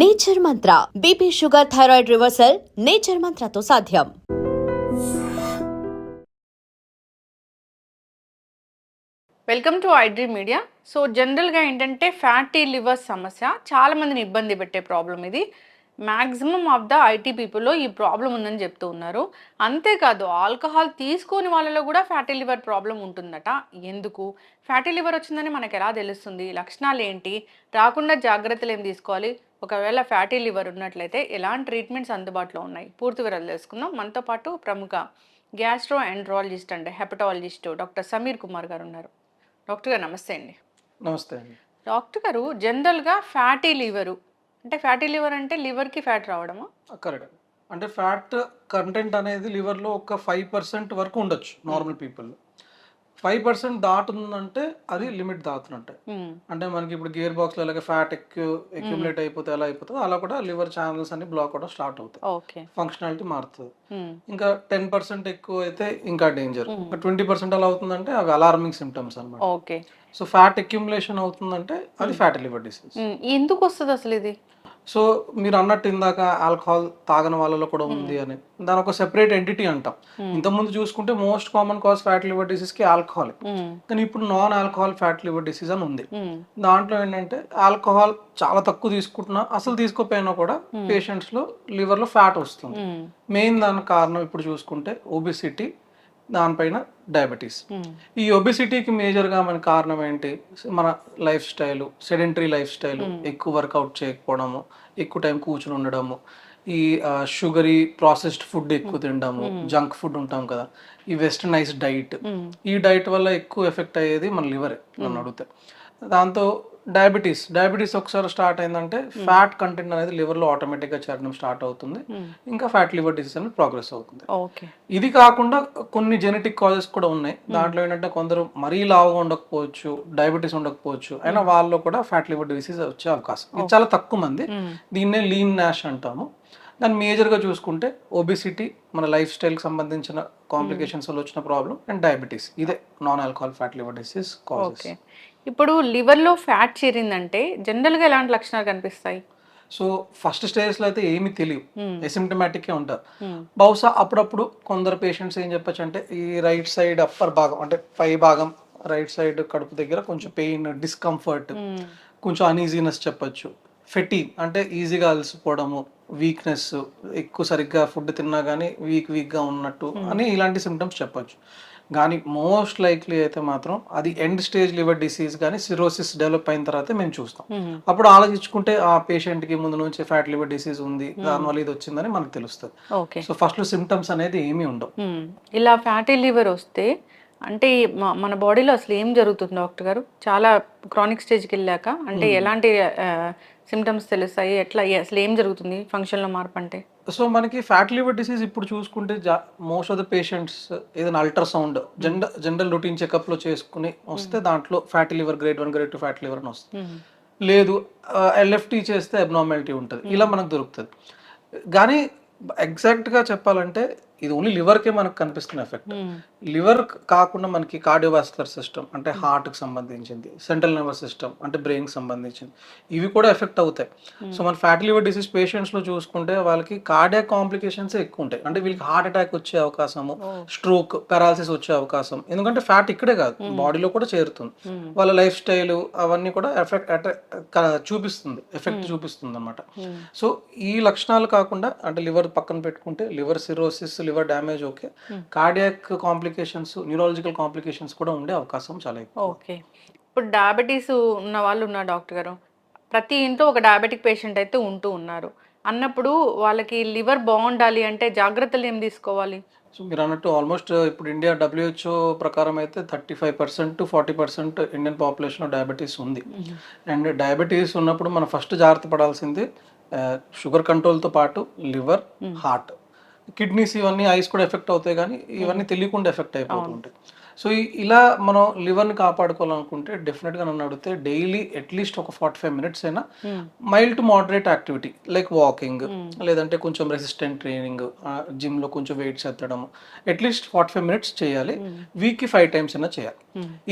Nature Mantra BP sugar thyroid reversal Nature మంత్రతో సాధ్యం. Welcome to iDream media so జనరల్గా ఏంటంటే fatty liver సమస్య చాలా మందిని ఇబ్బంది పెట్టే ప్రాబ్లం ఇది. మ్యాక్సిమం ఆఫ్ ద ఐటీ పీపుల్లో ఈ ప్రాబ్లం ఉందని చెప్తూ ఉన్నారు. అంతేకాదు ఆల్కహాల్ తీసుకోని వాళ్ళలో కూడా ఫ్యాటీ లివర్ ప్రాబ్లం ఉంటుందట. ఎందుకు? ఫ్యాటీ లివర్ వచ్చిందని మనకు ఎలా తెలుస్తుంది? లక్షణాలు ఏంటి? రాకుండా జాగ్రత్తలు ఏం తీసుకోవాలి? ఒకవేళ ఫ్యాటీ లివర్ ఉన్నట్లయితే ఎలాంటి ట్రీట్మెంట్స్ అందుబాటులో ఉన్నాయి? పూర్తి వివరాలు తెలుసుకుందాం. మనతో పాటు ప్రముఖ గ్యాస్ట్రో ఎండ్రాలజిస్ట్ అంటే హెపటాలజిస్ట్ డాక్టర్ సమీర్ కుమార్ గారు ఉన్నారు. డాక్టర్ గారు నమస్తే అండి. నమస్తే అండి. డాక్టర్ గారు జనరల్గా ఫ్యాటీ లివరు అంటే ఫ్యాటీ లివర్ అంటే లివర్కి ఫ్యాట్ రావడమా? కరెక్ట్. అంటే ఫ్యాట్ కంటెంట్ అనేది లివర్లో ఒక ఫైవ్ పర్సెంట్ వరకు ఉండొచ్చు నార్మల్ పీపుల్. ఫైవ్ పర్సెంట్ దాటుతుందంటే అది లిమిట్ దాటుతున్నట్టే మ్మ్. అంటే మనకి ఇప్పుడు గేర్ బాక్స్లో ఎలాగ ఫ్యాట్ ఎక్కువ అక్యుములేట్ అయిపోతే ఎలా అయిపోతుందో అలా కూడా లివర్ ఛానల్స్ అన్ని బ్లాక్ అవడం స్టార్ట్ అవుతాయి. ఫంక్షనాలిటీ మారుతుంది. మ్మ్. ఇంకా టెన్ పర్సెంట్ ఎక్కువ అయితే ఇంకా డేంజర్ ట్వంటీ పర్సెంట్ అలా అవుతుందంటే అవి అలార్మింగ్ సిమ్టమ్స్ అన్నమాట. ఓకే సో ఫ్యాట్ అక్యుములేషన్ అవుతుందంటే అది ఫ్యాటీ లివర్ డిసీజ్. ఎందుకు వస్తుంది అసలు ఇది? సో మీరు అన్నట్టు ఇందాక ఆల్కహాల్ తాగని వాళ్ళలో కూడా ఉంది అని. దాని ఒక సెపరేట్ ఎంటిటీ అంటాం. ఇంతకుముందు చూసుకుంటే most common cause fat liver డిసీజ్కి alcohol. మ్మ్. కానీ ఇప్పుడు non alcohol fat liver disease అని ఉంది. దాంట్లో ఏంటంటే ఆల్కహాల్ చాలా తక్కువ తీసుకుంటున్నా అసలు తీసుకోపోయినా కూడా పేషెంట్స్లో లివర్లో ఫ్యాట్ వస్తుంది. మెయిన్ దానికి కారణం ఇప్పుడు చూసుకుంటే ఒబిసిటీ దానిపైన డయాబెటీస్. మ్మ్. ఈ ఒబిసిటీకి మేజర్గా మన కారణం ఏంటి? మన life style sedentary life style ఎక్కువ వర్కౌట్ చేయకపోవడము ఎక్కువ టైం కూర్చుని ఉండడము ఈ షుగరీ ప్రాసెస్డ్ ఫుడ్ ఎక్కువ తినడము జంక్ ఫుడ్ ఉంటాం కదా ఈ వెస్టర్నైజ్ డైట్. ఈ డైట్ వల్ల ఎక్కువ ఎఫెక్ట్ అయ్యేది మన లివరే నన్ను అడిగితే. దాంతో డయాబెటీస్. డయాబెటీస్ ఒకసారి స్టార్ట్ అయిందంటే ఫ్యాట్ కంటెంట్ అనేది లివర్లో ఆటోమేటిక్గా చేరడం స్టార్ట్ అవుతుంది. ఇంకా ఫ్యాట్ లివర్ డిసీజ్ అనేది ప్రోగ్రెస్ అవుతుంది. ఇది కాకుండా కొన్ని జెనెటిక్ కాజెస్ కూడా ఉన్నాయి. దాంట్లో ఏంటంటే కొందరు మరీ లావుగా ఉండకపోవచ్చు డయాబెటీస్ ఉండకపోవచ్చు అయినా వాళ్ళలో కూడా ఫ్యాట్ లివర్ డిసీజ్ వచ్చే అవకాశం. ఇది చాలా తక్కువ మంది. దీన్నే లీన్ నాష్ అంటాము. దాన్ని మేజర్గా చూసుకుంటే ఒబిసిటీ మన లైఫ్ స్టైల్కి సంబంధించిన కాంప్లికేషన్స్ వల్ల వచ్చిన ప్రాబ్లం అండ్ డయాబెటీస్ ఇదే non alcohol fat liver disease okay ఇప్పుడు లివర్లో ఫ్యాట్ చేరిందంటే జనరల్గా ఎలాంటి లక్షణాలు కనిపిస్తాయి? సో ఫస్ట్ స్టేజ్లో అయితే ఏమీ తెలియదు మ్మ్. ఎసిమ్టమాటిక్గా ఉంటారు. మ్మ్. బహుశా అప్పుడప్పుడు కొందరు పేషెంట్స్ ఏం చెప్పచ్చు అంటే ఈ రైట్ సైడ్ అప్పర్ భాగం అంటే పై భాగం రైట్ సైడ్ కడుపు దగ్గర కొంచెం పెయిన్ డిస్కంఫర్ట్ మ్మ్. కొంచెం అన్ఈజీనెస్ చెప్పొచ్చు. ఫెటీ అంటే ఈజీగా అలసిపోవడము వీక్నెస్ ఎక్కువ సరిగ్గా ఫుడ్ తిన్నా కానీ వీక్ వీక్గా ఉన్నట్టు అని ఇలాంటి సిమ్టమ్స్ చెప్పొచ్చు. కానీ మోస్ట్ లైక్లీ అయితే మాత్రం అది ఎండ్ స్టేజ్ లివర్ డిసీజ్ కానీ సిరోసిస్ డెవలప్ అయిన తర్వాత మేము చూస్తాం. మ్మ్. అప్పుడు ఆలోచించుకుంటే ఆ patient కి ముందు నుంచి ఫ్యాట్ లివర్ డిసీజ్ ఉంది దానివల్ల ఇది వచ్చిందని మనకు తెలుస్తుంది. సో ఫస్ట్ సిమ్టమ్స్ అనేది ఏమీ ఉండవు. ఇలా ఫ్యాటీ లివర్ వస్తే అంటే మన బాడీలో అసలు ఏం జరుగుతుంది డాక్టర్ గారు? చాలా క్రానిక్ స్టేజ్కి వెళ్ళాక అంటే ఎలాంటి సిమ్టమ్స్ తెలుస్తాయి. ఎట్లా అసలు ఏం జరుగుతుంది ఫంక్షన్లో మార్పు అంటే? సో మనకి ఫ్యాట్ లివర్ డిసీజ్ ఇప్పుడు చూసుకుంటే మోస్ట్ ఆఫ్ ద పేషెంట్స్ ఏదైనా అల్ట్రాసౌండ్ జనరల్ జనరల్ రొటీన్ చెకప్లో చేసుకుని వస్తే దాంట్లో fatty liver grade one grade two fatty liver అని వస్తుంది. లేదు ఎల్ఎఫ్టీ చేస్తే అబ్నార్మాలిటీ ఉంటుంది. ఇలా మనకు దొరుకుతుంది. కానీ ఎగ్జాక్ట్గా చెప్పాలంటే ఇది ఓన్లీ లివర్కే మనకు కనిపిస్తున్న ఎఫెక్ట్ మ్మ్. లివర్ కాకుండా మనకి కార్డియోవాస్కులర్ సిస్టమ్ అంటే హార్ట్కి సంబంధించింది సెంట్రల్ నర్వస్ సిస్టమ్ అంటే బ్రెయిన్కి సంబంధించింది. ఇవి కూడా ఎఫెక్ట్ అవుతాయి. సో మన ఫ్యాటీ లివర్ డిసీజ్ పేషెంట్స్లో చూసుకుంటే వాళ్ళకి కార్డియాక్ కాంప్లికేషన్స్ ఎక్కువ ఉంటాయి. అంటే వీళ్ళకి హార్ట్ అటాక్ వచ్చే అవకాశము స్ట్రోక్ పారాలసిస్ వచ్చే అవకాశం. ఎందుకంటే ఫ్యాట్ ఇక్కడే కాదు బాడీలో కూడా చేరుతుంది. వాళ్ళ లైఫ్ స్టైల్ అవన్నీ కూడా ఎఫెక్ట్ చూపిస్తుంది ఎఫెక్ట్ చూపిస్తుంది అనమాట. సో ఈ లక్షణాలు కాకుండా అంటే లివర్ పక్కన పెట్టుకుంటే liver cirrhosis liver damage okay. Cardiac complications neurological complications కూడా ఉండే అవకాశం చాలా ఎక్కువ. ఓకే. ఇప్పుడు డయాబెటీస్ ఉన్న వాళ్ళు ఉన్నారు డాక్టర్ గారు. ప్రతి ఇంట్లో ఒక డయాబెటిక్ పేషెంట్ అయితే ఉంటూ ఉన్నారు. అన్నప్పుడు వాళ్ళకి లివర్ బాగుండాలి అంటే జాగ్రత్తలు ఏం తీసుకోవాలి? సో మీరు అన్నట్టు ఆల్మోస్ట్ ఇప్పుడు ఇండియా డబ్ల్యూహెచ్ఓ ప్రకారం అయితే thirty five percent to forty percent Indian పాపులేషన్లో diabetes ఉంది. అండ్ డయాబెటీస్ ఉన్నప్పుడు మనం ఫస్ట్ జాగ్రత్త పడాల్సింది షుగర్ కంట్రోల్తో పాటు లివర్ హార్ట్ కిడ్నీస్ ఇవన్నీ ఐస్ కూడా ఎఫెక్ట్ అవుతాయి కానీ ఇవన్నీ తెలియకుండా ఎఫెక్ట్ అయిపోతుంటాయి. సో ఇలా మనం లివర్ని కాపాడుకోవాలనుకుంటే డెఫినెట్గా నన్ను అడిగితే డైలీ అట్లీస్ట్ ఒక ఫార్టీ ఫైవ్ మినిట్స్ అయినా mild to moderate activity like walking లేదంటే కొంచెం రెసిస్టెంట్ ట్రైనింగ్ జిమ్లో కొంచెం వెయిట్స్ ఎత్తడం అట్లీస్ట్ ఫార్టీ ఫైవ్ మినిట్స్ చేయాలి. వీక్కి ఫైవ్ టైమ్స్ అయినా చేయాలి.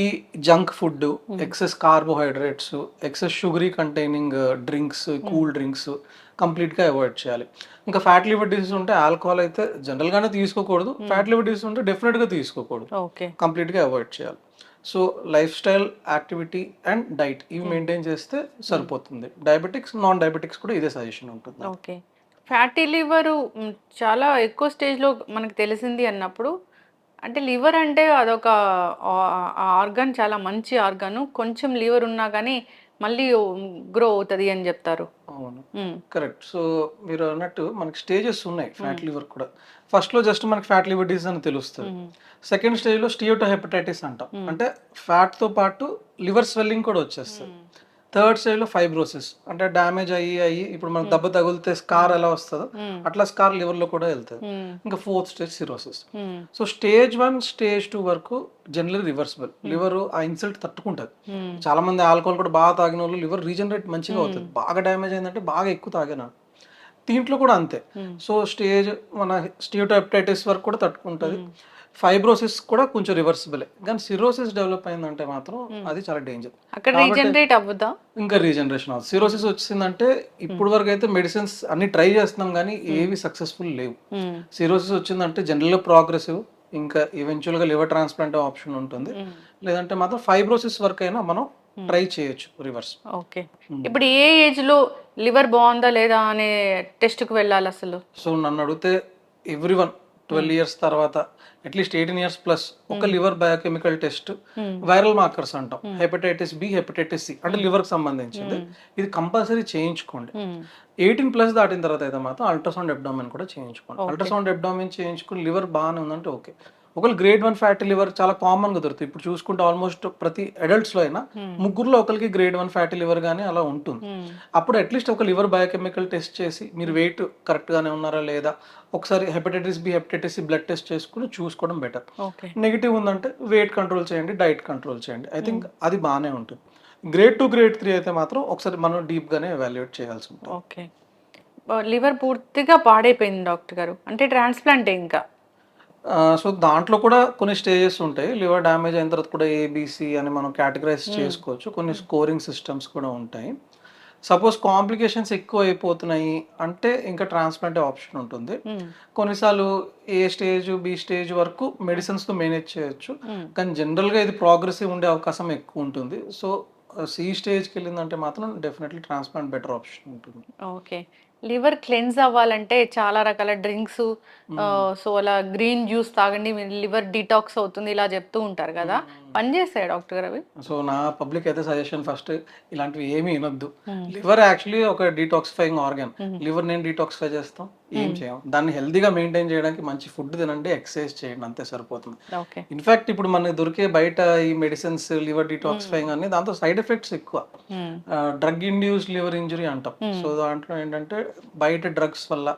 ఈ junk food excess carbohydrates excess sugary containing drinks cool drinks కంప్లీట్గా అవాయిడ్ చేయాలి. ఇంకా ఫ్యాట్ లివర్ డిసీజ్ ఉంటే ఆల్కహాల్ అయితే జనరల్గానే తీసుకోకూడదు. ఫ్యాట్ లివర్ డిసీజ్ ఉంటే డెఫినెట్గా తీసుకోకూడదు. ఓకే. కంప్లీట్గా అవాయిడ్ చేయాలి. So life style activity and diet ఇవి మెయింటైన్ చేస్తే సరిపోతుంది. డయాబెటిక్స్ నాన్ డయాబెటిక్స్ కూడా ఇదే సజెషన్ ఉంటుంది. ఓకే. ఫ్యాటీ లివర్ చాలా ఎక్కువ స్టేజ్లో మనకు తెలిసింది అన్నప్పుడు అంటే లివర్ అంటే అదొక ఆర్గాన్ చాలా మంచి ఆర్గాన్. కొంచెం లివర్ ఉన్నా కానీ మళ్ళీ గ్రో అవుతుంది అని చెప్తారు. అవును. కరెక్ట్. సో మీరు అన్నట్టు మనకి స్టేజెస్ ఉన్నాయి ఫ్యాట్ లివర్ కూడా. ఫస్ట్లో జస్ట్ మనకి ఫ్యాట్ లివర్ డిసీజ్ అని తెలుస్తుంది. సెకండ్ స్టేజ్లో స్టియోటో హెపటైటిస్ అంటాం అంటే ఫ్యాట్తో పాటు లివర్ స్వెల్లింగ్ కూడా వచ్చేస్తుంది. థర్డ్ స్టేజ్లో ఫైబ్రోసిస్. అంటే డ్యామేజ్ అయ్యి అయ్యి ఇప్పుడు మనకు దెబ్బ తగిలితే స్కార్ ఎలా వస్తుందో అట్లా స్కార్ లివర్లో కూడా వెళ్తుంది. ఇంకా fourth stage cirrhosis. So stage one stage two వరకు జనరల్ రివర్సిబుల్. లివర్ ఆ ఇన్సల్ట్ తట్టుకుంటుంది. చాలా మంది ఆల్కహాల్ కూడా బాగా తాగిన వాళ్ళు లివర్ రీజనరేట్ మంచిగా అవుతుంది. బాగా డ్యామేజ్ అయిందంటే బాగా ఎక్కువ తాగిన. దీంట్లో కూడా అంతే. సో స్టేజ్ మన స్టియోటైప్టైటిస్ వరకు కూడా తట్టుకుంటుంది. ఫైబ్రోసిస్ కూడా కొంచెం రివర్సిబులే కానీ సిరోసిస్ డెవలప్ అయిందంటే మాత్రం అది చాలా డేంజర్ అక్కడ రీజనరేట్ అవ్వదా ఇంకా రీజనరేషన్ అవుతుంది సిరోసిస్ వచ్చిందంటే ఇప్పుడు వరకు అయితే మెడిసిన్స్ అన్ని ట్రై చేస్తున్నాం కానీ ఏవి సక్సెస్ఫుల్ లేవు. సిరోసిస్ వచ్చిందంటే జనరల్గా ప్రోగ్రెసివ్ ఇంకా ఈవెన్చువల్గా లివర్ ట్రాన్స్ప్లాంట్ ఆప్షన్ ఉంటుంది. లేదంటే మాత్రం ఫైబ్రోసిస్ వరకు అయినా మనం ట్రై చేయొచ్చు రివర్స్ ఓకే. ఇప్పుడు ఏ ఏజ్లో లివర్ బాగుందా లేదా అనే టెస్ట్కు వెళ్ళాలి అసలు? సో నన్ను అడిగితే ఎవ్రీ వన్ ట్వెల్వ్ ఇయర్స్ తర్వాత at least eighteen years plus ఒక liver biochemical test viral markers అంటాం. హెపటైటిస్ బి హెపటైటిస్ సి అంటే liver కి సంబంధించింది. ఇది కంపల్సరీ చేయించుకోండి. ఎయిటీన్ ప్లస్ దాటిన తర్వాత అయితే మాత్రం అల్ట్రాసౌండ్ అబ్డామిన్ కూడా చేయించుకోండి. అల్ట్రాసౌండ్ అబ్డామిన్ చేయించుకుని లివర్ బాగానే ఉందంటే ఓకే ఒకవేళ గ్రేడ్ వన్ ఫ్యాటీ లివర్ చాలా కామన్గా దొరుకుతుంది ఇప్పుడు చూసుకుంటే ఆల్మోస్ట్ ప్రతి అడల్ట్స్లో అయినా ముగ్గురులో ఒకరికి గ్రేడ్ వన్ ఫ్యాటీ లివర్ గానీ అలా ఉంటుంది. అప్పుడు అట్లీస్ట్ ఒక లివర్ బయోకెమికల్ టెస్ట్ చేసి మీరు వెయిట్ కరెక్ట్ గానే ఉన్నారా లేదా ఒకసారి hepatitis B hepatitis C blood test చేసుకుని చూసుకోవడం బెటర్ ఓకే నెగిటివ్ ఉందంటే వెయిట్ కంట్రోల్ చేయండి డైట్ కంట్రోల్ చేయండి. ఐ థింక్ అది బాగానే ఉంటుంది. గ్రేడ్ టూ గ్రేడ్ త్రీ అయితే మాత్రం ఒకసారి మనం డీప్ గానే ఎవాల్యుయేట్ చేయాల్సి ఉంటుంది. ఓకే లివర్ పూర్తిగా పాడైపోయింది డాక్టర్ గారు. అంటే ట్రాన్స్ప్లాంట్ ఇంకా. సో దాంట్లో కూడా కొన్ని స్టేజెస్ ఉంటాయి. లివర్ డ్యామేజ్ అయిన తర్వాత కూడా ఏబిసి అని మనం కేటగరైజ్ చేసుకోవచ్చు. కొన్ని స్కోరింగ్ సిస్టమ్స్ కూడా ఉంటాయి. సపోజ్ కాంప్లికేషన్స్ ఎక్కువ అయిపోతున్నాయి అంటే ఇంకా ట్రాన్స్ప్లాంట్ ఆప్షన్ ఉంటుంది. కొన్నిసార్లు ఏ స్టేజ్ బి స్టేజ్ వరకు మెడిసిన్స్తో మేనేజ్ చేయొచ్చు. కానీ జనరల్గా ఇది ప్రోగ్రెసివ్ ఉండే అవకాశం ఎక్కువ ఉంటుంది. సో సి స్టేజ్కి వెళ్ళిందంటే మాత్రం డెఫినెట్లీ ట్రాన్స్ప్లాంట్ బెటర్ ఆప్షన్ ఉంటుంది. ఓకే లివర్ క్లెన్స్ అవ్వాలంటే చాలా రకాల డ్రింక్స్ సో అలా గ్రీన్ జ్యూస్ తాగండి మీ లివర్ డిటాక్స్ అవుతుంది ఇలా చెప్తూ ఉంటారు కదా. పనిచేస్తాయి డాక్టర్ గారు అవి? సో నా పబ్లిక్ అయితే సజెషన్ ఫస్ట్ ఇలాంటివి ఏమీ వినొద్దు. లివర్ యాక్చువల్లీ ఒక డీటాక్సిఫైయింగ్ ఆర్గాన్. లివర్ నేను డీటాక్సిఫై చేస్తాం ఏం చేయం. దాన్ని హెల్దీగా మెయింటైన్ చేయడానికి మంచి ఫుడ్ తినండి ఎక్సర్సైజ్ చేయండి అంతే సరిపోతుంది. ఇన్ఫాక్ట్ ఇప్పుడు మనకి దొరికే బయట ఈ మెడిసిన్స్ లివర్ డీటాక్సిఫైయింగ్ అని దాంతో సైడ్ ఎఫెక్ట్స్ ఎక్కువ. డ్రగ్ ఇండ్యూస్ లివర్ ఇంజరీ అంటాం. సో దాంట్లో ఏంటంటే బయట డ్రగ్స్ వల్ల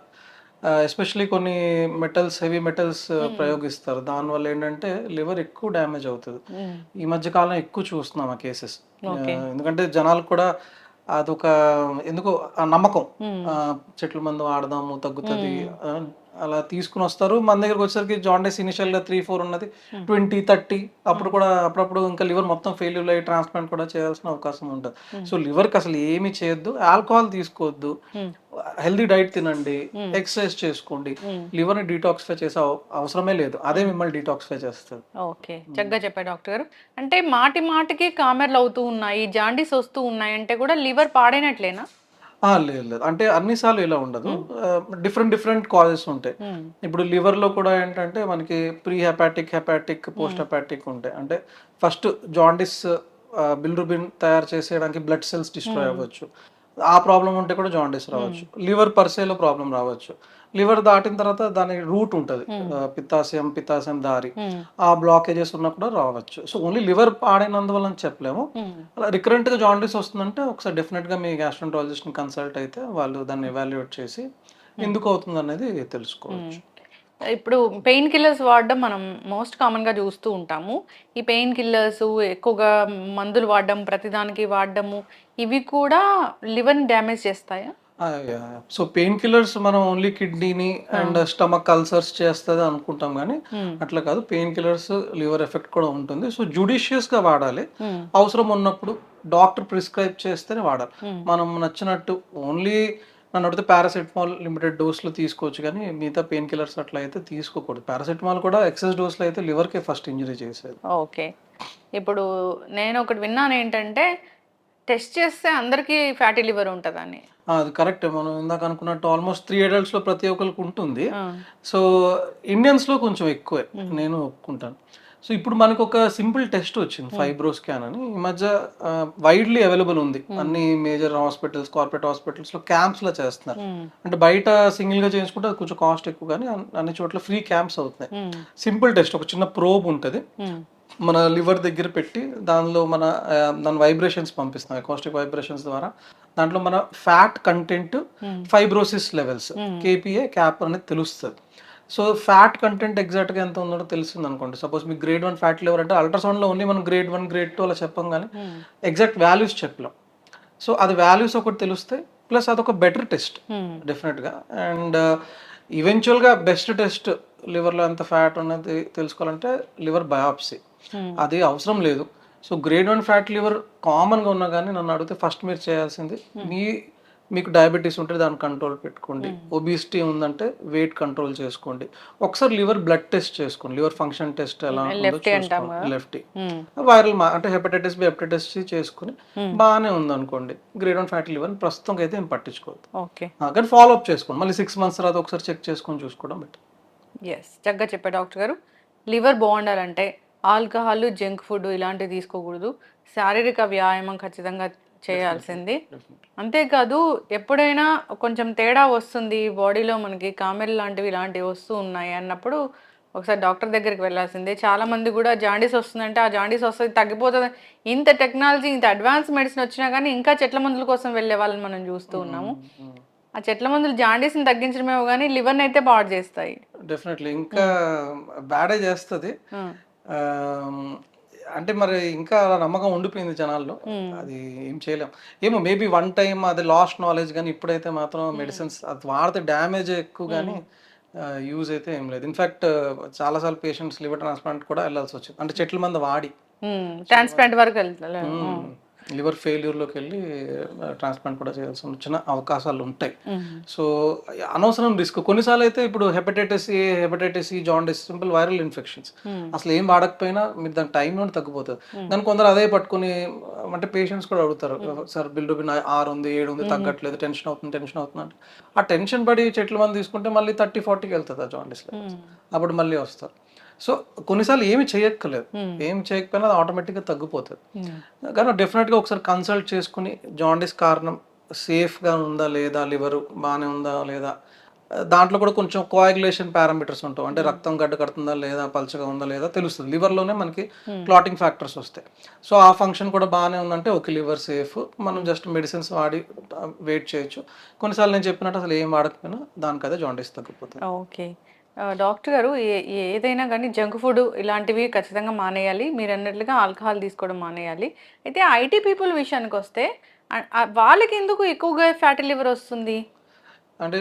ఎస్పెషలీ కొన్ని మెటల్స్ హెవీ మెటల్స్ ప్రయోగిస్తారు. దానివల్ల ఏంటంటే లివర్ ఎక్కువ డ్యామేజ్ అవుతుంది. ఈ మధ్య కాలం ఎక్కువ చూస్తున్నాం ఆ కేసెస్. ఎందుకంటే జనాలకు కూడా అదొక ఎందుకో ఆ నమ్మకం. చెట్ల మందు ఆడదాము తగ్గుతుంది. అలా తీసుకుని వస్తారు. మన దగ్గరకు వచ్చేసరికి జాండీస్ ఇనిషియల్గా త్రీ ఫోర్ ఉన్నది. ట్వంటీ థర్టీ అప్పుడు కూడా అప్పుడప్పుడు ఇంకా లివర్ మొత్తం ఫెయిల్యూర్ అయ్యి ట్రాన్స్ప్లాంట్ కూడా చేయాల్సిన అవకాశం ఉంటుంది. సో లివర్కి అసలు ఏమి చేయొద్దు. ఆల్కహాల్ తీసుకోవద్దు. హెల్దీ డైట్ తినండి. ఎక్సర్సైజ్ చేసుకోండి. లివర్ని డీటాక్సిఫై చేసే అవ- అవసరమే లేదు. అదే మిమ్మల్ని డీటాక్సిఫై చేస్తుంది. ఓకే చక్కగా చెప్పారు డాక్టర్ గారు. అంటే మాటి మాటికి కామెర్లు అవుతూ ఉన్నాయి జాండీస్ వస్తూ ఉన్నాయి అంటే కూడా లివర్ పాడైనట్లేనా? లేదు లేదు. అంటే అన్నిసార్లు ఇలా ఉండదు. డిఫరెంట్ డిఫరెంట్ కాజెస్ ఉంటాయి. ఇప్పుడు లివర్లో కూడా ఏంటంటే మనకి pre hepatic hepatic post hepatic ఉంటాయి. అంటే ఫస్ట్ జాండిస్ బిల్రుబిన్ తయారు చేసేయడానికి బ్లడ్ సెల్స్ డిస్ట్రాయ్ అవ్వచ్చు. ఆ ప్రాబ్లం ఉంటే కూడా జాండిస్ రావచ్చు. లివర్ పర్సేలో ప్రాబ్లం రావచ్చు. లివర్ దాటిన తర్వాత దాని రూట్ ఉంటుంది. పిత్తాశయం పిత్తాశయం దారి. ఆ బ్లాకేజెస్ ఉన్నా కూడా రావచ్చు. సో ఓన్లీ లివర్ పాడైనందువల్ల చెప్పలేము. అలా రికరెంట్గా జాండీస్ వస్తుందంటే ఒకసారి డెఫినెట్గా మీ గ్యాస్ట్రంటాలజిస్ట్ని కన్సల్ట్ అయితే వాళ్ళు దాన్ని ఎవాల్యుయేట్ చేసి ఎందుకు అవుతుంది అనేది తెలుసుకోవచ్చు ఇప్పుడు పెయిన్ కిల్లర్స్ వాడడం మనం మోస్ట్ కామన్గా చూస్తూ ఉంటాము. ఈ పెయిన్ కిల్లర్స్ ఎక్కువగా మందులు వాడడం ప్రతిదానికి వాడడము ఇవి కూడా లివర్ని డ్యామేజ్ చేస్తాయా? సో పెయిన్ కిల్లర్స్ మనం ఓన్లీ కిడ్నీని అండ్ స్టమక్ అల్సర్స్ చేస్తుంది అనుకుంటాం కానీ అట్లా కాదు. పెయిన్ కిల్లర్స్ లివర్ ఎఫెక్ట్ కూడా ఉంటుంది. సో జుడిషియస్గా వాడాలి అవసరం ఉన్నప్పుడు డాక్టర్ ప్రిస్క్రైబ్ చేస్తేనే వాడాలి. మనం నచ్చినట్టు ఓన్లీ నన్ను అడిగితే పారాసెటమాల్ లిమిటెడ్ డోస్లో తీసుకోవచ్చు కానీ మిగతా పెయిన్ కిల్లర్స్ అట్లా అయితే తీసుకోకూడదు. పారాసెటమాల్ కూడా ఎక్సెస్ డోస్లో అయితే లివర్కే ఫస్ట్ ఇంజరీ చేసేది. ఓకే. ఇప్పుడు నేను ఒకటి విన్నాను ఏంటంటే టెస్ట్ చేస్తే అందరికీ ఫ్యాటీ లివర్ ఉంటుందని. అది కరెక్ట్. మనం ఇందాక అనుకున్నట్టు ఆల్మోస్ట్ త్రీ అడల్ట్స్లో ప్రతి ఒక్కరికి ఉంటుంది. సో ఇండియన్స్లో కొంచెం ఎక్కువే నేను ఒప్పుకుంటాను. సో ఇప్పుడు మనకు ఒక సింపుల్ టెస్ట్ వచ్చింది ఫైబ్రో స్కాన్ అని. ఈ మధ్య వైడ్లీ అవైలబుల్ ఉంది. అన్ని మేజర్ హాస్పిటల్స్ కార్పొరేట్ హాస్పిటల్స్లో క్యాంప్స్లో చేస్తున్నారు అంటే బయట సింగిల్గా చేయించుకుంటే అది కొంచెం కాస్ట్ ఎక్కువ కానీ అన్- అన్ని చోట్ల ఫ్రీ క్యాంప్స్ అవుతున్నాయి. సింపుల్ టెస్ట్ ఒక చిన్న ప్రోబ్ ఉంటుంది. మన లివర్ దగ్గర పెట్టి దానిలో మన దాని వైబ్రేషన్స్ పంపిస్తాం అకాస్టిక్ వైబ్రేషన్స్ ద్వారా. దాంట్లో మన fat content fibrosis levels KPA cap అనేది తెలుస్తుంది. సో ఫ్యాట్ కంటెంట్ ఎగ్జాక్ట్గా ఎంత ఉందో తెలిసింది అనుకోండి. సపోజ్ మీకు గ్రేడ్ వన్ ఫ్యాట్ లివర్ అంటే అల్ట్రాసౌండ్లో ఓన్లీ మనం గ్రేడ్ వన్ గ్రేడ్ టూ అలా చెప్పం కానీ ఎగ్జాక్ట్ వాల్యూస్ చెప్పలేం. సో అది వాల్యూస్ ఒకటి తెలుస్తాయి ప్లస్ అదొక బెటర్ టెస్ట్ డెఫినెట్గా అండ్ ఈవెన్చువల్గా బెస్ట్ టెస్ట్ లివర్లో ఎంత ఫ్యాట్ ఉన్నది తెలుసుకోవాలంటే లివర్ బయాప్సీ అది అవసరం లేదు. So grade one fat liver కామన్గా ఉన్నా కానీ నన్ను అడిగితే ఫస్ట్ మీరు చేయాల్సింది మీ మీకు డయాబెటీస్ ఉంటే దాన్ని కంట్రోల్ పెట్టుకోండి. ఒబిసిటీ ఉందంటే వెయిట్ కంట్రోల్ చేసుకోండి. ఒకసారి లివర్ బ్లడ్ టెస్ట్ చేసుకోండి. లివర్ ఫంక్షన్ టెస్ట్ ఎలా లెఫ్ట్ వైరల్ అంటే హెపటైటిస్ బి హెపటైటిస్ సి చేసుకుని బాగానే ఉంది అనుకోండి గ్రేడ్ వన్ ఫ్యాటీ లివర్ ప్రస్తుతం అయితే ఏం పట్టించుకోవద్దు. కానీ ఫాలో అప్ చేసుకోండి. మళ్ళీ సిక్స్ మంత్స్ తర్వాత ఒకసారి చెక్ చేసుకొని చూసుకోవడం బెటర్ ఎస్ చక్కగా చెప్పారు డాక్టర్ గారు. లివర్ బాగుండాలంటే ఆల్కహాల్ జంక్ ఫుడ్ ఇలాంటివి తీసుకోకూడదు. శారీరక వ్యాయామం ఖచ్చితంగా చేయాల్సింది. అంతేకాదు ఎప్పుడైనా కొంచెం తేడా వస్తుంది బాడీలో మనకి కామెల్ లాంటివి ఇలాంటివి వస్తూ ఉన్నాయి అన్నప్పుడు ఒకసారి డాక్టర్ దగ్గరికి వెళ్ళాల్సిందే. చాలా మంది కూడా జాండీస్ వస్తుందంటే ఆ జాండీస్ వస్తుంది తగ్గిపోతుంది. ఇంత టెక్నాలజీ ఇంత అడ్వాన్స్ మెడిసిన్ వచ్చినా కానీ ఇంకా చెట్ల మందుల కోసం వెళ్ళే వాళ్ళని మనం చూస్తూ ఉన్నాము. ఆ చెట్ల మందులు జాండీస్ని తగ్గించడమేమో కానీ లివర్ని అయితే పాడు చేస్తాయి. డెఫినెట్లీ ఇంకా బ్యాడే చేస్తుంది. అంటే మరి ఇంకా అలా నమ్మకం ఉండిపోయింది జనాల్లో. అది ఏం చేయలేం. ఏమో మేబీ వన్ టైం అది లాస్ట్ నాలెడ్జ్ కానీ ఇప్పుడైతే మాత్రం మెడిసిన్స్ అది వాడితే డ్యామేజ్ ఎక్కువ కానీ యూజ్ అయితే ఏం లేదు. ఇన్ఫాక్ట్ చాలాసార్లు పేషెంట్స్ లివర్ ట్రాన్స్ప్లాంట్ కూడా వెళ్ళాల్సి వచ్చింది. అంటే చెట్ల మంది వాడి. ట్రాన్స్ప్లాంట్ వరకు వెళ్తా లివర్ ఫెయిల్యూర్లోకి వెళ్ళి ట్రాన్స్ప్లాంట్ కూడా చేయాల్సి వచ్చిన అవకాశాలు ఉంటాయి సో అనవసరం రిస్క్. కొన్నిసార్లు అయితే ఇప్పుడు hepatitis A hepatitis E jaundice simple viral infections. అసలు ఏం వాడకపోయినా మీరు దాని టైం నుండి తగ్గిపోతుంది కానీ కొందరు అదే పట్టుకుని అంటే పేషెంట్స్ కూడా అడుగుతారు సార్ బిల్డుబిన్ ఆరు ఉంది ఏడు ఉంది తగ్గట్లేదు టెన్షన్ అవుతుంది టెన్షన్ అవుతుంది అంటే ఆ టెన్షన్ పడి చెట్ల మంది తీసుకుంటే మళ్ళీ థర్టీ ఫార్టీకి వెళ్తుంది ఆ జాండిస్ అప్పుడు మళ్ళీ వస్తారు. సో కొన్నిసార్లు ఏమి చేయక్కర్లేదు. ఏం చేయకపోయినా అది ఆటోమేటిక్గా తగ్గిపోతుంది. కానీ డెఫినెట్గా ఒకసారి కన్సల్ట్ చేసుకుని జాండీస్ కారణం సేఫ్గా ఉందా లేదా లివర్ బాగానే ఉందా లేదా దాంట్లో కూడా కొంచెం కోయాగులేషన్ పారామీటర్స్ ఉంటాయి. అంటే రక్తం గడ్డ కడుతుందా లేదా పల్చగా ఉందా లేదా తెలుస్తుంది. లివర్లోనే మనకి క్లాటింగ్ ఫ్యాక్టర్స్ వస్తాయి. సో ఆ ఫంక్షన్ కూడా బాగానే ఉందంటే ఓకే లివర్ సేఫ్ మనం జస్ట్ మెడిసిన్స్ వాడి వెయిట్ చేయొచ్చు. కొన్నిసార్లు నేను చెప్పినట్టు అసలు ఏం వాడకపోయినా దానికదే జాండీస్ తగ్గిపోతుంది. ఓకే డాక్టర్ గారు ఏదైనా కానీ జంక్ ఫుడ్ ఇలాంటివి ఖచ్చితంగా మానేయాలి. మీరు అన్నట్లుగా ఆల్కహాల్ తీసుకోవడం మానేయాలి. అయితే ఐటీ పీపుల్ విషయానికి వస్తే వాళ్ళకి ఎందుకు ఎక్కువగా ఫ్యాటీ లివర్ వస్తుంది? అంటే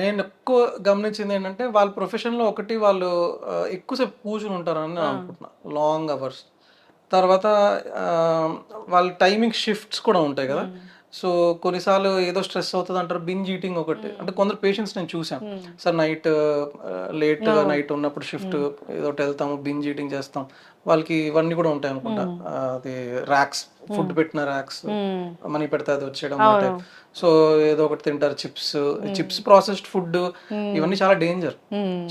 నేను ఎక్కువ గమనించింది ఏంటంటే వాళ్ళ ప్రొఫెషన్లో ఒకటి వాళ్ళు ఎక్కువసేపు కూర్చుని ఉంటారని నేను అనుకుంటున్నా. Long hours. తర్వాత వాళ్ళ టైమింగ్ షిఫ్ట్స్ కూడా ఉంటాయి కదా. సో కొన్నిసార్లు ఏదో స్ట్రెస్ అవుతుంది అంటారు బింజ్ ఈటింగ్ ఒకటి అంటే కొందరు పేషెంట్స్ నేను చూసాను సార్ నైట్ లేట్ నైట్ ఉన్నప్పుడు షిఫ్ట్ ఏదో ఒకటి వెళ్తాము బింజ్ ఈటింగ్ చేస్తాం. వాళ్ళకి ఇవన్నీ కూడా ఉంటాయి అనుకుంటా. అది ర్యాక్స్ ఫుడ్ పెట్టిన ర్యాక్స్ మనీ పెడితే అది వచ్చేయడం సో ఏదో ఒకటి తింటారు చిప్స్ చిప్స్ ప్రాసెస్డ్ ఫుడ్ ఇవన్నీ చాలా డేంజర్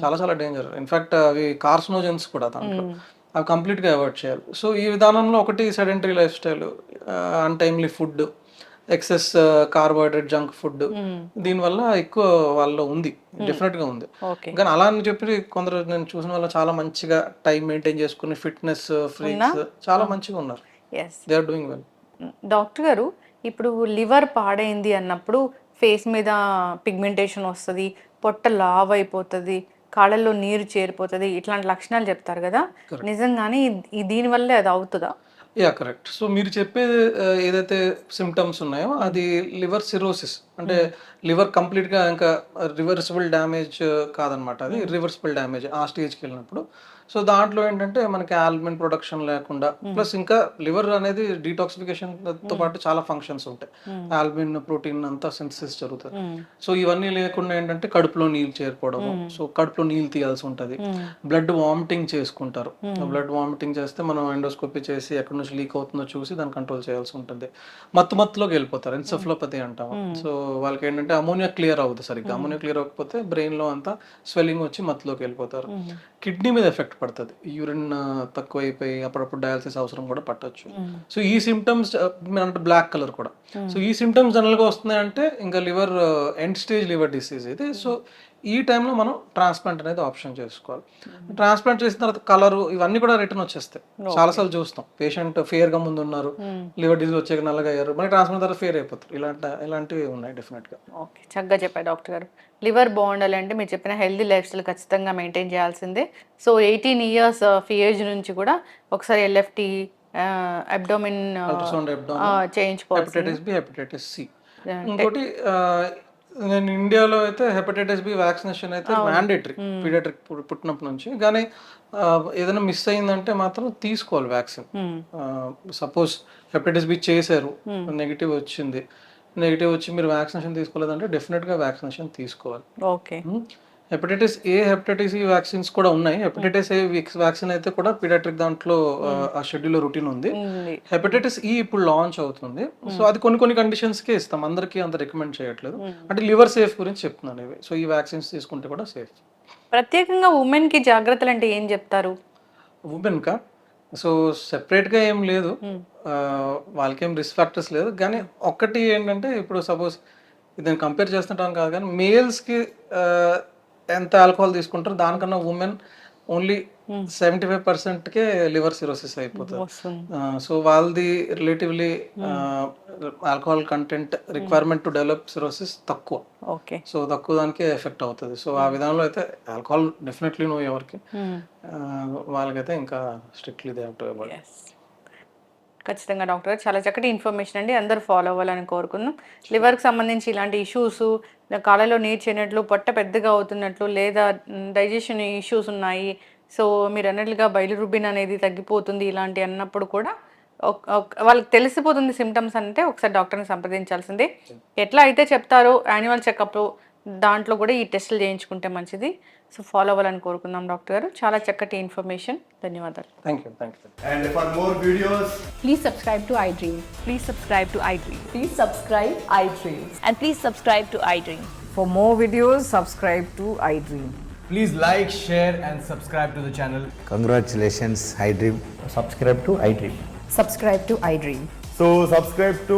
చాలా చాలా డేంజర్ ఇన్ఫాక్ట్ అవి కార్సినోజన్స్ కూడా దాంట్లో. అవి కంప్లీట్గా అవాయిడ్ చేయాలి. సో ఈ విధానంలో ఒకటి sedentary life style untimely food excess carbohydrate junk food. దీనివల్ల ఎక్కువ వాళ్ళలో ఉంది. డెఫినెట్గా ఉంది. కానీ అలా అని చెప్పి కొందరు నేను చూసిన వాళ్ళ చాలా మంచిగా టైం మెయింటైన్ చేసుకుని ఫిట్నెస్ ఫ్రీక్స్ చాలా మంచిగా ఉన్నారు. Yes they are doing well doctor గారు ఇప్పుడు లివర్ పాడైంది అన్నప్పుడు ఫేస్ మీద పిగ్మెంటేషన్ వస్తుంది పొట్ట లావ్ అయిపోతుంది కాళ్ళల్లో నీరు చేరిపోతుంది ఇట్లాంటి లక్షణాలు చెప్తారు కదా. నిజంగానే దీనివల్లే అది అవుతుందా? యా కరెక్ట్ సో మీరు చెప్పే ఆ, ఏదైతే సిమ్టమ్స్ ఉన్నాయో అది లివర్ సిరోసిస్ అంటే లివర్ కంప్లీట్గా ఇంకా రివర్సిబుల్ డ్యామేజ్ కాదనమాట. అది రివర్సిబుల్ డ్యామేజ్ ఆ స్టేజ్కి వెళ్ళినప్పుడు. సో దాంట్లో ఏంటంటే మనకి ఆల్మిన్ ప్రొడక్షన్ లేకుండా ప్లస్ ఇంకా లివర్ అనేది డీటాక్సిఫికేషన్తో పాటు చాలా ఫంక్షన్స్ ఉంటాయి. ఆల్మిన్ ప్రోటీన్ అంతా సింథసిస్ జరుగుతుంది. సో ఇవన్నీ లేకుండా ఏంటంటే కడుపులో నీళ్ళు చేరిపోవడం సో కడుపులో నీళ్ళు తీయాల్సి ఉంటుంది. బ్లడ్ వామిటింగ్ చేసుకుంటారు. బ్లడ్ వామిటింగ్ చేస్తే మనం ఎండోస్కోపీ చేసి ఎక్కడి నుంచి లీక్ అవుతుందో చూసి దాన్ని కంట్రోల్ చేయాల్సి ఉంటుంది. మత్తు మత్తులోకి వెళ్ళిపోతారు. ఎన్సెఫ్లోపతి అంటాం సో వాళ్ళకి ఏంటంటే అమోనియా క్లియర్ అవుతుంది సరిగ్గా. అమోనియా క్లియర్ అవ్వకపోతే బ్రెయిన్లో అంతా స్వెల్లింగ్ వచ్చి మత్తులోకి వెళ్ళిపోతారు. కిడ్నీ మీద ఎఫెక్ట్ పడుతుంది. యూరిన్ తక్కువ అయిపోయి అప్పుడప్పుడు డయాలసిస్ అవసరం కూడా పట్టొచ్చు. సో ఈ సిమ్టమ్స్ అంటే బ్లాక్ కలర్ కూడా. సో ఈ సిమ్టమ్స్ జనరల్గా వస్తున్నాయి అంటే ఇంకా liver end stage liver disease ఇది. సో ఈ టైంలో మనం ట్రాన్స్ప్లాంట్ అనేది ఆప్షన్ చేసుకోవాలి. ట్రాన్స్ప్లాంట్ చేసిన తర్వాత కలర్ ఇవన్నీ కూడా రిటర్న్ వచ్చేస్తాయి. చాలాసార్లు చూస్తాం. పేషెంట్ ఫేర్గా ముందు ఉన్నారు లివర్ డిసీజ్ వచ్చాక నల్లగా అయ్యారు. మళ్ళీ ట్రాన్స్ప్లాంట్ తర్వాత ఫేర్ అయిపోతారు. ఇలాంటి ఇలాంటివి ఉన్నాయి డెఫినెట్గా ఓకే. చక్కగా చెప్పారు డాక్టర్ గారు. లివర్ బాగుండాలంటే మీరు చెప్పిన హెల్దీ లైఫ్ స్టైల్ ఖచ్చితంగా మెయింటైన్ చేయాల్సిందే. సో ఎయిటీన్ ఇయర్స్ ఏజ్ నుంచి కూడా ఒకసారి ఎల్ఎఫ్టి అబ్డోమిన్ చేయించుకోవాలి హెపటైటిస్ బి హెపటైటిస్ సి. ఇంకోటి నేను ఇండియాలో అయితే హెపటైటిస్ బి వ్యాక్సినేషన్ అయితే మ్యాండేటరీ పీడియాట్రిక్ పుట్టినప్పటి నుంచి. కానీ ఏదైనా మిస్ అయిందంటే మాత్రం తీసుకోవాలి వ్యాక్సిన్. సపోజ్ హెపటైటిస్ బి చేశారు నెగిటివ్ వచ్చింది. నెగిటివ్ వచ్చి మీరు వ్యాక్సినేషన్ తీసుకోలేదంటే డెఫినెట్గా వ్యాక్సినేషన్ తీసుకోవాలి. Okay. Hepatitis A hepatitis E vaccines కూడా ఉన్నాయి. హెపటైటిస్ ఏ వ్యాక్సిన్ అయితే కూడా పీడియాట్రిక్ దాంట్లో ఆ, ఆ షెడ్యూల్ రొటీన్ ఉంది. హెపటైటిస్ ఈ ఇప్పుడు లాంచ్ అవుతుంది. సో అది కొన్ని కొన్ని కండిషన్స్ కే ఇస్తాం. అందరికీ అంత రికమెండ్ చేయట్లేదు. అంటే లివర్ సేఫ్ గురించి చెప్తున్నాను ఇవి. సో ఈ వ్యాక్సిన్స్ తీసుకుంటే కూడా సేఫ్. ప్రత్యేకంగా ఉమెన్కి జాగ్రత్తలు అంటే ఏం చెప్తారు? ఉమెన్ కా సో సెపరేట్గా ఏం లేదు. వాళ్ళకేం రిస్క్ ఫ్యాక్టర్స్ లేదు. కానీ ఒక్కటి ఏంటంటే ఇప్పుడు సపోజ్ ఇది కంపేర్ చేస్తుంటాం కాదు కానీ మేల్స్కి ఆ, ఎంత ఆల్కహాల్ తీసుకుంటారో. దానికన్నా ఉమెన్ ఓన్లీ సెవెంటీ ఫైవ్ పర్సెంట్కే లివర్ సిరోసిస్ అయిపోతుంది సో వాళ్ళది relatively alcohol content requirement to develop cirrhosis తక్కువ. ఓకే. సో తక్కువ దానికే ఎఫెక్ట్ అవుతుంది. సో ఆ విధానంలో అయితే ఆల్కహాల్ డెఫినెట్లీ నో ఎవరికి. వాళ్ళకైతే ఇంకా స్ట్రిక్ట్లీ దే హావ్ టు ఖచ్చితంగా డాక్టర్ చాలా చక్కటి ఇన్ఫర్మేషన్ అండి. అందరూ ఫాలో అవ్వాలని కోరుకుందాం. లివర్కి సంబంధించి ఇలాంటి ఇష్యూస్ కాళ్ళలో నీరు చేరినట్లు పొట్ట పెద్దగా అవుతున్నట్లు లేదా డైజెషన్ ఇష్యూస్ ఉన్నాయి. సో మీరు అన్నట్లుగా బయలురుబిన్ అనేది తగ్గిపోతుంది ఇలాంటి అన్నప్పుడు కూడా వాళ్ళకి తెలిసిపోతుంది సిమ్టమ్స్ అంటే ఒకసారి డాక్టర్ని సంప్రదించాల్సిందే. ఎట్లా అయితే చెప్తారో యాన్యువల్ చెకప్ దాంట్లో కూడా ఈ టెస్టులు చేయించుకుంటే మంచిది సో ఫాలో అవ్వాలని కోరుకుందాం డాక్టర్ గారు చాలా చక్కటి ఇన్ఫర్మేషన్ ధన్యవాదాలు thank you thank you And for more videos, Please subscribe to iDream. Please subscribe to iDream. Please subscribe iDream. And please subscribe to iDream. For more videos, subscribe to iDream. please like, share, and subscribe to the channel. Congratulations, iDream. subscribe to iDream. Subscribe to iDream. So, subscribe to